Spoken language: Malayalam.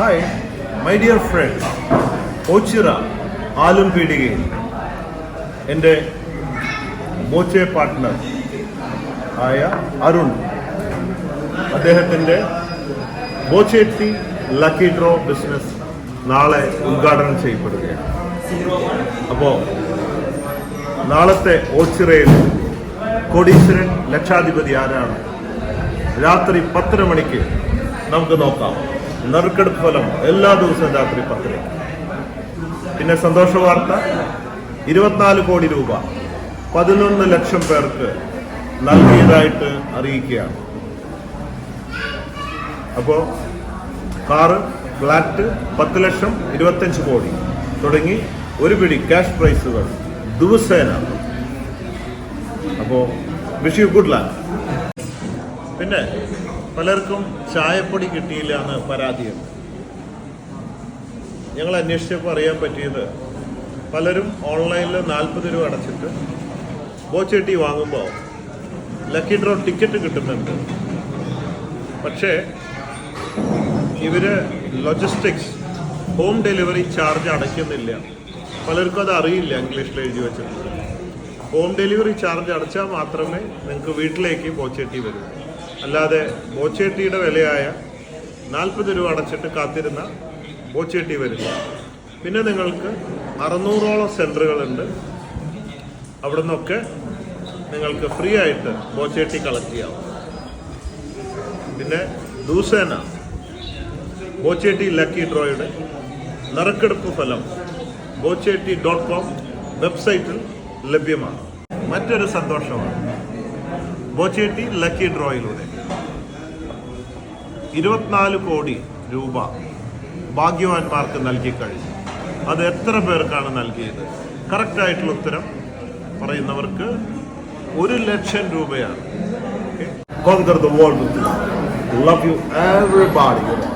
Hi my dear friend Ochira ആലും പീടികയിൽ എന്റെ മോച്ചേ പാർട്ട്ണർ ആയ അരുൺ അദ്ദേഹത്തിന്റെ ബോച്ചേട്ടി ലക്കി ഡ്രോ ബിസിനസ് നാളെ ഉദ്ഘാടനം ചെയ്യപ്പെടുകയാണ്. അപ്പോൾ നാളത്തെ ഓച്ചിറയിൽ കോടീശ്വരൻ ലക്ഷാധിപതി ആരാണ്? രാത്രി പത്തര മണിക്ക് നമുക്ക് നോക്കാം. നറുക്കെടുപ്പ് ഫലം എല്ലാ ദിവസവും രാത്രി പത്തിന്. പിന്നെ സന്തോഷ വാർത്ത. ഇരുപത്തിനാല് കോടി രൂപ. പതിനൊന്ന് ലക്ഷം പേർക്ക് നൽകിയതായിട്ട് അറിയിക്കുകയാണ്. അപ്പോൾ കാറ് ഫ്ലാറ്റ് പത്ത് ലക്ഷം ഇരുപത്തഞ്ച് കോടി. തുടങ്ങി ഒരു പിടി ക്യാഷ് പ്രൈസുകൾ ദിവസേന. അപ്പോൾ വിഷ് യു ഗുഡ് ലാൻഡ് പിന്നെ പലർക്കും ചായപ്പൊടി കിട്ടിയില്ല എന്ന് പരാതിയുണ്ട്. ഞങ്ങൾ അന്വേഷിച്ചപ്പോൾ അറിയാൻ പറ്റിയത് പലരും ഓൺലൈനിൽ നാൽപ്പത് രൂപ അടച്ചിട്ട് ബോച്ചെട്ടി വാങ്ങുമ്പോൾ ലക്കി ഡ്രോ ടിക്കറ്റ് കിട്ടുന്നുണ്ട്. പക്ഷേ ഇവർ ലോജിസ്റ്റിക്സ് ഹോം ഡെലിവറി ചാർജ് അടയ്ക്കുന്നില്ല. പലർക്കും അത് അറിയില്ല ഇംഗ്ലീഷിൽ എഴുതി വെച്ചിട്ടുണ്ട് ഹോം ഡെലിവറി ചാർജ് അടച്ചാൽ മാത്രമേ നിങ്ങൾക്ക് വീട്ടിലേക്ക് പോച്ചെട്ടി വരൂ. അല്ലാതെ ബോച്ചേട്ടിയുടെ വിലയായ നാൽപ്പത് രൂപ അടച്ചിട്ട് കാത്തിരുന്ന ബോച്ചേട്ടി വരില്ല പിന്നെ നിങ്ങൾക്ക് അറുന്നൂറോളം സെന്ററുകളുണ്ട് അവിടെ നിന്നൊക്കെ നിങ്ങൾക്ക് ഫ്രീ ആയിട്ട് ബോച്ചേട്ടി കളക്ട് ചെയ്യാം. പിന്നെ ദൂസേന ബോച്ചേട്ടി ലക്കി ഡ്രോയുടെ നറുക്കെടുപ്പ് ഫലം ബോച്ചേട്ടി ഡോട്ട് കോം വെബ്സൈറ്റിൽ ലഭ്യമാണ്. മറ്റൊരു സന്തോഷമാണ്. ബോച്ചേട്ടി ലക്കി ഡ്രോയിലൂടെ. ഇരുപത്തിനാല് കോടി രൂപ ഭാഗ്യവാന്മാർക്ക് നൽകി കഴിഞ്ഞു. അത് എത്ര പേർക്കാണ് നൽകിയത്? കറക്റ്റായിട്ടുള്ള ഉത്തരം പറയുന്നവർക്ക് ഒരു ലക്ഷം രൂപയാണ്. Conquer the world love you everybody.